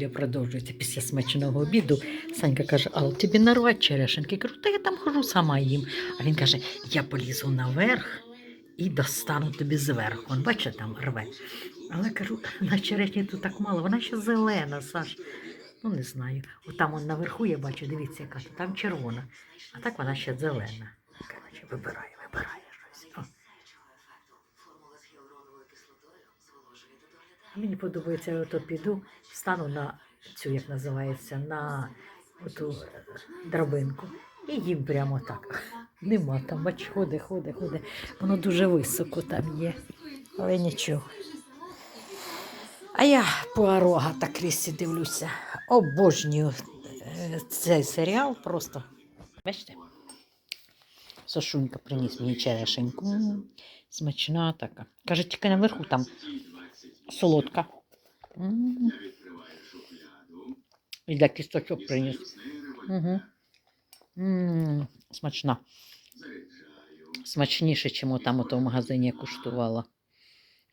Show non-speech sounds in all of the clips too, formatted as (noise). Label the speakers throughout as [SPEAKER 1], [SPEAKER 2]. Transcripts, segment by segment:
[SPEAKER 1] Я продовжується після смачного обіду. Санька каже, а тобі нарвати черешенки. Я кажу, та я там хожу сама їм. А він каже, я полізу наверх і достану тобі зверху. Он бачите, там рве. Але кажу, на черешні тут так мало, вона ще зелена, Саш. Ну, не знаю. От там он наверху я бачу, дивіться, яка там червона. А так вона ще зелена. Коротше, вибирає, вибирає щось. О. Мені подобається, я ото піду, стану на цю, як називається, на оту е, драбинку. І їм прямо так. Нема там, бач, ходи, ходи, ходи. Воно дуже високо там є. Але нічого. А я по та Крісі дивлюся. Обожнюю е, цей серіал просто. Бачите? Сашунька приніс мені черешеньку. Смачна така. Каже, тільки наверху там солодка. І для кісточок приніс. Угу. Смачна. Смачніше, ніж там в магазині я куштувала.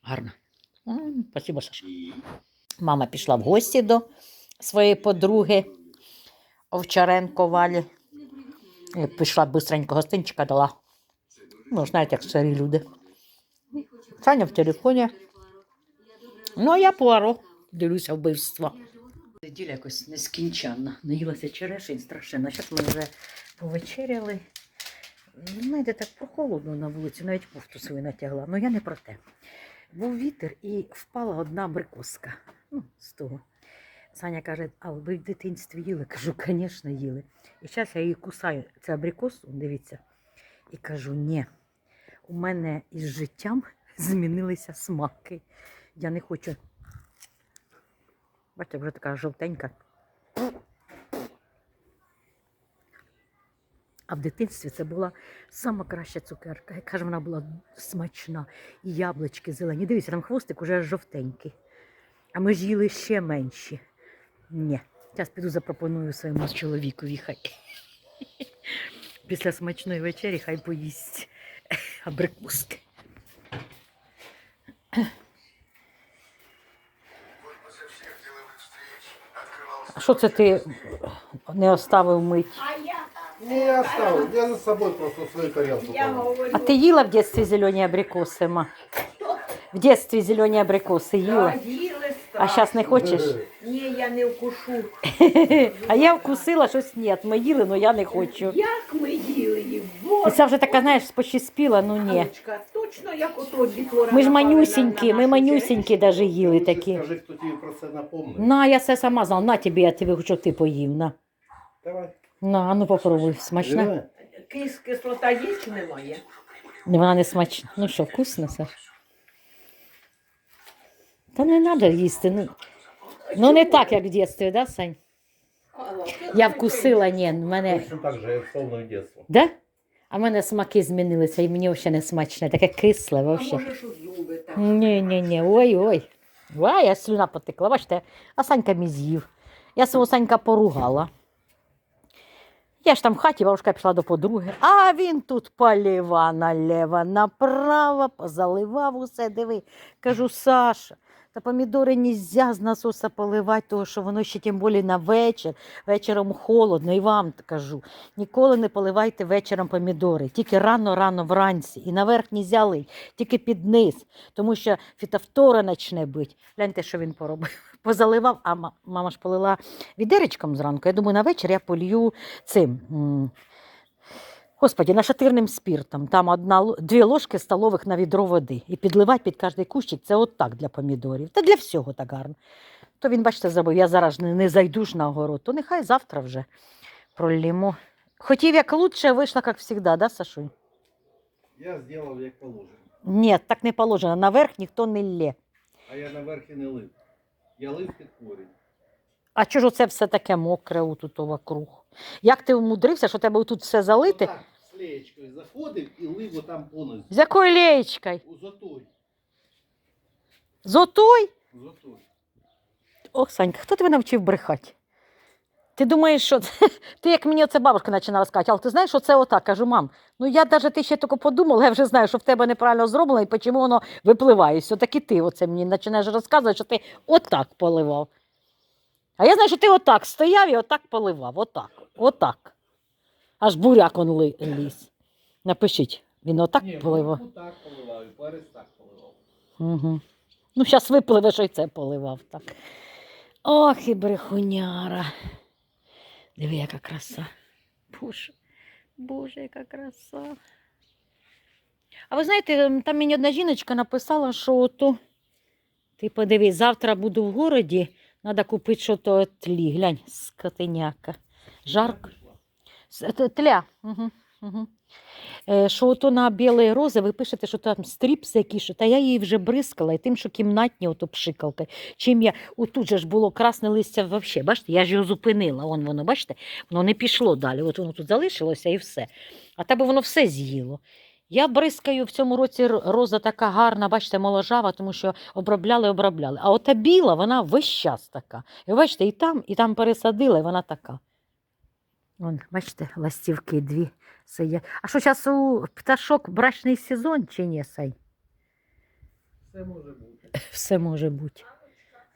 [SPEAKER 1] Гарно. Спасибо, Саша. Мама пішла в гості до своєї подруги Овчаренко Валі. І Пішла бистренько гостинчика дала. Ну, знаєте, як старі люди. Саня в телефоні. Ну, я Пуаро. Дивлюся вбивство. Неділя якось нескінченна. Наїлася черешень страшенно. Зараз ми вже повечеряли. Ну, Знаєте, так прохолодно на вулиці, навіть кофту свою натягла. Ну я не про те. Був вітер і впала одна абрикоска. Ну, з того. Саня каже, а ви в дитинстві їли? Кажу, звісно, їли. І зараз я її кусаю, це абрикосу, дивіться, і кажу, ні, у мене із життям змінилися смаки. Я не хочу. Бачите, вже така жовтенька. А в дитинстві це була сама краща цукерка. Я кажу, вона була смачна. І яблучки зелені. Дивіться, там хвостик уже жовтенький. А ми ж їли ще менші. Ні. Зараз піду запропоную своєму чоловікові хай. Після смачної вечері хай поїсть абрикоски. Що це ти не оставив мить?
[SPEAKER 2] Не, я оставил. Я за собой просто свою тарелку. Положил.
[SPEAKER 1] А ти їла в дитинстві зелені абрикоси, ма? В дитинстві зелені абрикоси їла.
[SPEAKER 3] Їли
[SPEAKER 1] А зараз не хочеш?
[SPEAKER 3] Ні, я не вкушу. (laughs)
[SPEAKER 1] А я вкусила щось ні. Ми їли, але я не хочу.
[SPEAKER 3] Як ми їли їх?
[SPEAKER 1] І
[SPEAKER 3] Боже,
[SPEAKER 1] це вже така, знаєш, спочиспіла, ну ні.
[SPEAKER 3] Точно як ото дітвора.
[SPEAKER 1] Ми ж манюсінькі, ми манюсінькі даже їли такі.
[SPEAKER 2] Скажи, кто тебе про це напомнил.
[SPEAKER 1] На, я це сама знала. На тобі, я тобі хочу, ти поїв. На.
[SPEAKER 2] Давай.
[SPEAKER 1] На, а ну попробуй. Смачна?
[SPEAKER 3] Кис, кислота є чи немає?
[SPEAKER 1] Ні, Вона не смачна. Ну що, вкусно, Саш? Та не треба їсти. Ну, ну не так, як в дитинстві, да, Сань? Я вкусила, ні, в мене.
[SPEAKER 2] Точно так же, я вспомнил детство.
[SPEAKER 1] Да? А в мене смаки змінилися, і мені взагалі не смачне, таке кисле
[SPEAKER 3] А може, що зуби так?
[SPEAKER 1] Ні, ні, ні, ой, ой. Ой, я слюна потекла. Бачите, а Санька мій з'їв. Я свого Санька поругала. Я ж там в хаті, бабушка пішла до подруги, а він тут поліва наліво, направо, позаливав усе, диви. Кажу, Саша, та помідори нельзя з насоса поливати, тому що воно ще тим більше на вечір. Вечором холодно, і вам кажу. Ніколи не поливайте вечором помідори, тільки рано-рано вранці. І наверх нельзя лить, тільки під низ, тому що фітофтора почне бити. Гляньте, що він поробив. (laughs) Позаливав, а мама ж полила відеречком зранку. Я думаю, на вечір я полью цим. М, Господі, нашатирним спіртом. Там одна, дві ложки столових на відро води. І підливати під кожний кущик це от так для помідорів. Та для всього так гарно. То він, бачите, забув, я зараз не, не зайду ж на огород, то нехай завтра вже пролімо. Хотів як лучше, вийшла, як завжди, да, Сашунь?
[SPEAKER 2] Я сделал як положено.
[SPEAKER 1] Ні, так не положено. Наверх ніхто не лє.
[SPEAKER 2] А я наверх і не лив. Я лив під корінь.
[SPEAKER 1] А чого ж це все таке мокре отут вокруг? Як ти вмудрився, що тебе тут все залити?
[SPEAKER 2] З леєчкою заходив і лив отам понизу.
[SPEAKER 1] З якою леєчкою? З отой?
[SPEAKER 2] Затой.
[SPEAKER 1] Ох, Санька, хто тебе навчив брехати? Ти думаєш, що це? (laughs) ти як мені оце бабушка починала розказати, але ти знаєш, що це отак. Кажу, мам, ну я навіть ти ще тільки подумала, я вже знаю, що в тебе неправильно зроблено і чому воно випливає. Все таки ти оце мені починаєш розказувати, що ти отак поливав. А я знаю, що ти отак стояв і отак поливав. Отак. Отак. Аж буряк он ли- ліз. Напишіть, він отак поливав.
[SPEAKER 2] так поливав, і перець так поливав.
[SPEAKER 1] Угу. Ну, зараз випливе, що й це поливав так. Ох, і брехуняра. Диви, яка краса. Боже, Боже, яка краса. А ви знаєте, там мені одна жіночка написала, що ото, ти подивись, завтра буду в городі, треба купити щось тлі. Глянь, скотиняка. Жарко. Т- Тля. Е, що ото на білі рози ви пишете, що там стріпси якісь, та я її вже бризкала, і тим, що кімнатні ото пшикалки. Чим я, отут же ж було красне листя взагалі, бачите, я ж його зупинила, вон воно, бачите, воно не пішло далі, от воно тут залишилося і все. А тебе воно все з'їло. Я бризкаю в цьому році роза така гарна, бачите, моложава, тому що обробляли, обробляли. А ота біла, вона весь час така. І бачите, і там, і там пересадила, і вона така. Вон, бачите, ластівки дві сидять. А що зараз у пташок брачний сезон чи ні, Сай?
[SPEAKER 2] Все може бути. (laughs)
[SPEAKER 1] Все може бути.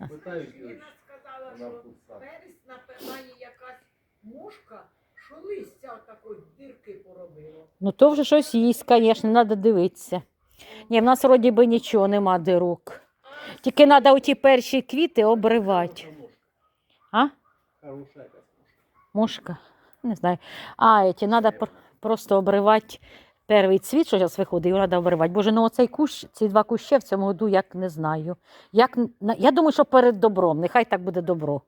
[SPEAKER 2] Питаю
[SPEAKER 3] Вона сказала, що перець напеває якась мушка, що листя отакої дирки поробило.
[SPEAKER 1] Ну то вже щось їсть, звісно, треба дивитися. Ні, в нас вроді би нічого нема дирок. Тільки треба оті перші квіти обривати. А?
[SPEAKER 2] Хороша якась мушка.
[SPEAKER 1] Мушка? Не знаю. А, ті треба просто обривати перший цвіт, що зараз виходить, його треба обривати. Боже, ну оцей кущ, ці два кущі в цьому году як не знаю. Як, на- я думаю, що перед добром. Нехай так буде добро.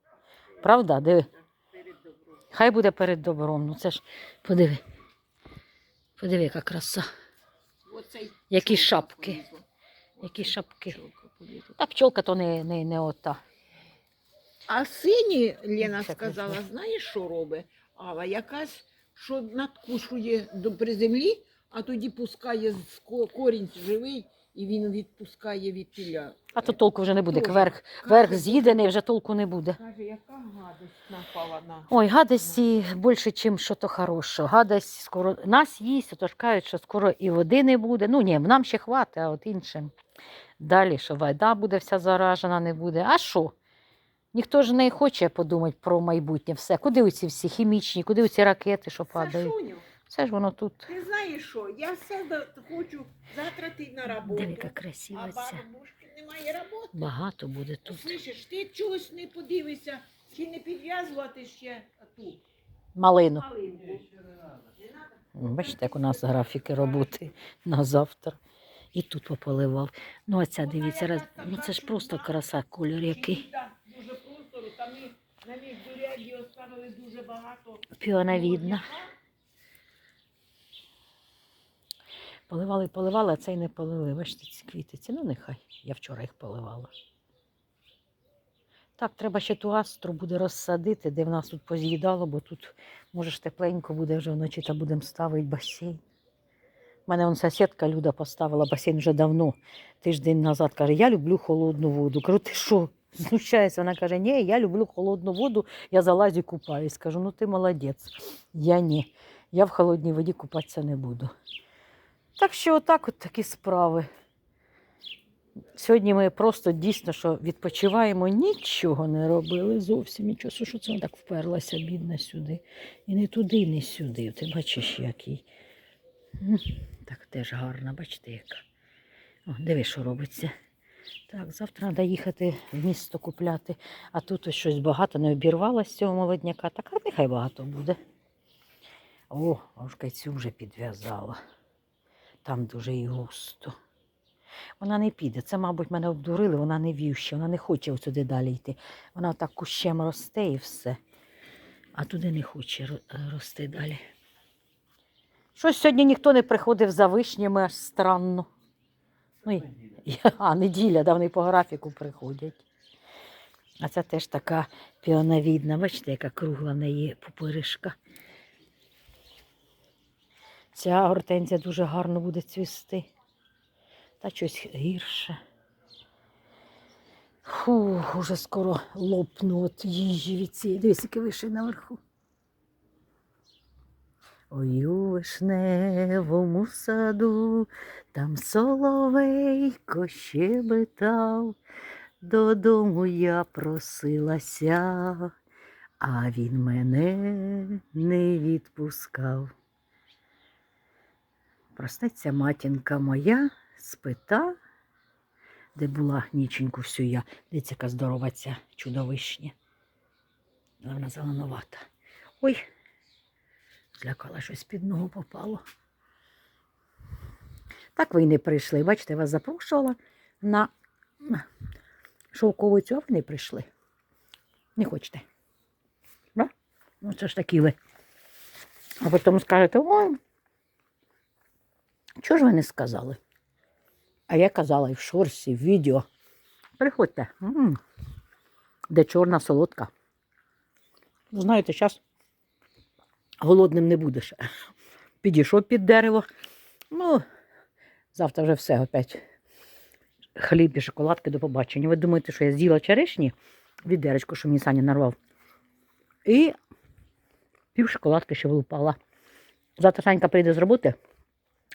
[SPEAKER 1] Правда? Диви. Хай буде перед добром. Ну це ж подиви. Подиви, яка краса.
[SPEAKER 3] Оцей
[SPEAKER 1] Які шапки.
[SPEAKER 3] полізла.
[SPEAKER 1] Які шапки.
[SPEAKER 3] Полізла.
[SPEAKER 1] Та пчолка то не, не, не ота.
[SPEAKER 3] А сині, Лена сказала, знаєш, що робить? Ава, якась, що надкушує до при землі, а тоді пускає з корінь живий, і він відпускає від тіля.
[SPEAKER 1] А то толку вже не буде.
[SPEAKER 3] Тоже.
[SPEAKER 1] Верх, верх з'їдений, вже толку не буде.
[SPEAKER 3] Каже, яка гадость напала на.
[SPEAKER 1] Ой, гадості більше, ніж що то хорошого. Гадость скоро нас їсть, то ж кажуть, що скоро і води не буде. Ну ні, нам ще хватить, а от іншим. Далі, що вода буде вся заражена, не буде. А що? Ніхто ж не хоче подумати про майбутнє все. Куди оці всі хімічні, куди оці ракети, що падають?
[SPEAKER 3] Сашуню,
[SPEAKER 1] Все ж воно тут.
[SPEAKER 3] ти знаєш що? Я все до- хочу завтра на роботу.
[SPEAKER 1] Диви, яка
[SPEAKER 3] А
[SPEAKER 1] ця.
[SPEAKER 3] бабушки немає роботи.
[SPEAKER 1] Багато буде тут.
[SPEAKER 3] Слышиш, ти чогось не подивишся, чи не підв'язувати ще ту
[SPEAKER 1] Малину.
[SPEAKER 3] малинку.
[SPEAKER 1] Бачите, як у нас графіки роботи на завтра. І тут пополивав. Ну, а ця, дивіться, раз... ну це ж просто краса, кольор який.
[SPEAKER 3] Дуже простору, там і оставили дуже багато.
[SPEAKER 1] Піоновідна.
[SPEAKER 3] молодняка.
[SPEAKER 1] Поливали, поливали, а цей не полили. Бачите, ці квітиці. Ну, нехай. Я вчора їх поливала. Так, треба ще ту астру буде розсадити, де в нас тут поз'їдало, бо тут, може ж, тепленько буде вже вночі, та будемо ставити басейн. У мене он сусідка Люда поставила басейн вже давно, тиждень назад. Каже, я люблю холодну воду. Кажу, ти що? Знущається. Вона каже, ні, я люблю холодну воду, я залазю купаюсь. Кажу, ну ти молодець. Я ні. Я в холодній воді купатися не буду. Так що отак от такі справи. Сьогодні ми просто дійсно що відпочиваємо, нічого не робили, зовсім нічого. Що, це вона так вперлася, бідна сюди. І не туди, не сюди. Ти бачиш, який. Так теж гарна, бачите, яка. О, диви, що робиться. Так, завтра треба їхати в місто купляти, а тут ось щось багато не обірвалося цього молодняка. Так, а нехай багато буде. О, аж цю вже підв'язала. Там дуже і густо. Вона не піде. Це, мабуть, мене обдурили, вона не вівща, вона не хоче сюди далі йти. Вона так кущем росте і все. А туди не хоче е, рости далі. Щось сьогодні ніхто не приходив за вишнями, аж странно. Ну, а, неділя, да, вони по графіку приходять. А це теж така піоновідна, бачите, яка кругла в неї пупиришка. Ця гортензія дуже гарно буде цвісти. Та щось гірше. Фу, уже скоро лопну от їжі від цієї. Дивись, який вишень наверху. Ой, у вишневому саду, там соловейко щебетав, додому я просилася, а він мене не відпускав. Простеться матінка моя, спита, де була ніченьку всю я. Дивіться, яка здорова ця чудовишня. Вона зеленувата. Ой, злякала щось під ногу попало. Так ви й не прийшли. Бачите, вас запрошувала на шовкову цю, а ви не прийшли. Не хочете. Да? Ну, це ж такі ви. А потім скажете, ой, чого ж ви не сказали? А я казала і в шорсі, в відео. Приходьте. М, Де чорна солодка. Знаєте, зараз голодним не будеш. Підійшов під дерево. Ну, завтра вже все опять. Хліб і шоколадки до побачення. Ви думаєте, що я з'їла черешні відеречко, що мені Саня нарвав. І пів шоколадки ще влупала. Завтра Санька прийде з роботи,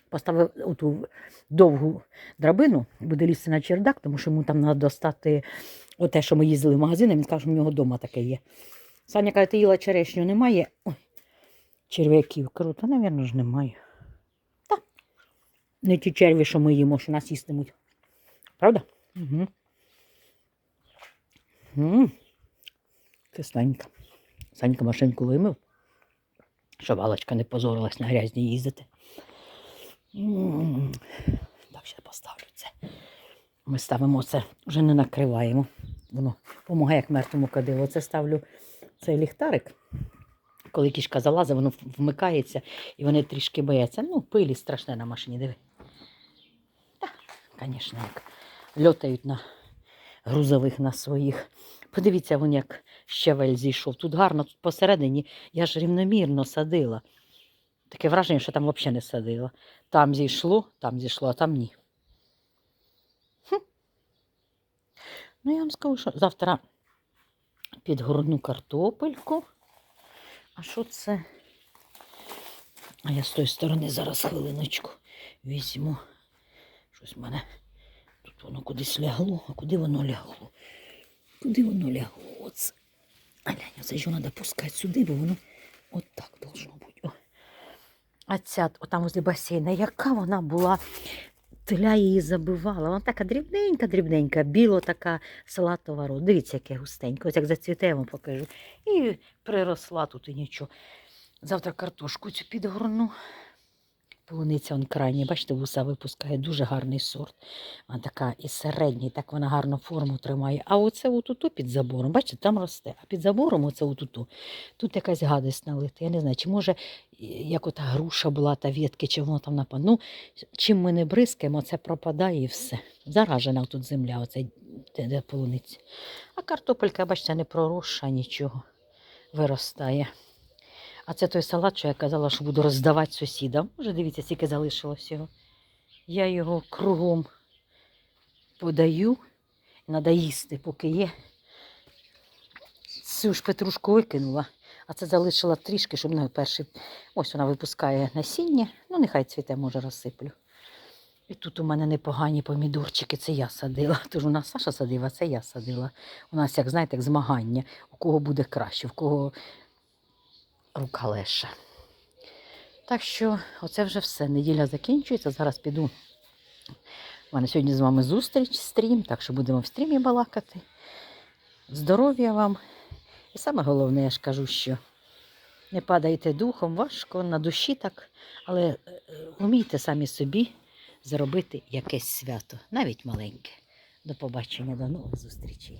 [SPEAKER 1] поставив оту довгу драбину, буде лізти на чердак, тому що йому там треба достати оте, що ми їздили в магазин, він каже, що в нього вдома таке є. Саня каже, ти їла черешню, немає. Ой, черв'яків. Кажу, та, мабуть, ж немає. Та. Не ті черві, що ми їмо, що нас їстимуть. Правда? Угу. Кисленька. Санька машинку вимив, щоб Алочка не позорилась на грязні їздити. Так, ще поставлю це. Ми ставимо це, вже не накриваємо. Воно допомагає як мертвому кадилу. Оце ставлю цей ліхтарик. Коли кішка залазить, воно вмикається і вони трішки бояться. Ну, пилі страшне на машині, диви. Так, звісно, як льотають на грузових на своїх. Подивіться, вон як щавель зійшов. Тут гарно, тут посередині я ж рівномірно садила. Таке враження, що там взагалі не садила. Там зійшло, там зійшло, а там ні. Хм. Ну, я вам скажу, що завтра підгорну картопельку. А що це? А я з тої сторони зараз хвилиночку візьму. Щось в мене тут воно кудись лягло, а куди воно лягло? Куди воно лягло? Оце. А глянь, це ж треба пускати сюди, бо воно отак должно бути. О. А ця от там возле басейна, яка вона була, теля її забивала. Вона така дрібненька, дрібненька, біло така салатова рода. Дивіться, яке густеньке. Ось як зацвіте, я вам покажу. І приросла тут і нічого. Завтра картошку цю підгорну. Полуниця он крайній, бачите, вуса випускає дуже гарний сорт. Вона така і середній, так вона гарно форму тримає. А оце отуту під забором, бачите, там росте. А під забором оце отуту. Тут якась гадость налита. Я не знаю, чи може як ота груша була та ветки, чи воно там нападе. Ну, чим ми не бризкаємо, це пропадає і все. Заражена тут земля, оце де полуниця. А картопелька, бачите, не проросша, нічого виростає. А це той салат, що я казала, що буду роздавати сусідам. Може, дивіться, скільки залишилось його. Я його кругом подаю. Треба їсти, поки є. Цю ж петрушку викинула, а це залишила трішки, щоб не перший. Ось вона випускає насіння. Ну, нехай цвіте, може, розсиплю. І тут у мене непогані помідорчики, це я садила. Тож у нас Саша садила, це я садила. У нас, як знаєте, як змагання, у кого буде краще, в кого рука леша. Так що, оце вже все. Неділя закінчується. Зараз піду. У мене сьогодні з вами зустріч, стрім, так що будемо в стрімі балакати. Здоров'я вам. І саме головне, я ж кажу, що не падайте духом, важко, на душі так, але е, е, вмійте самі собі зробити якесь свято, навіть маленьке. До побачення, до нових зустрічей.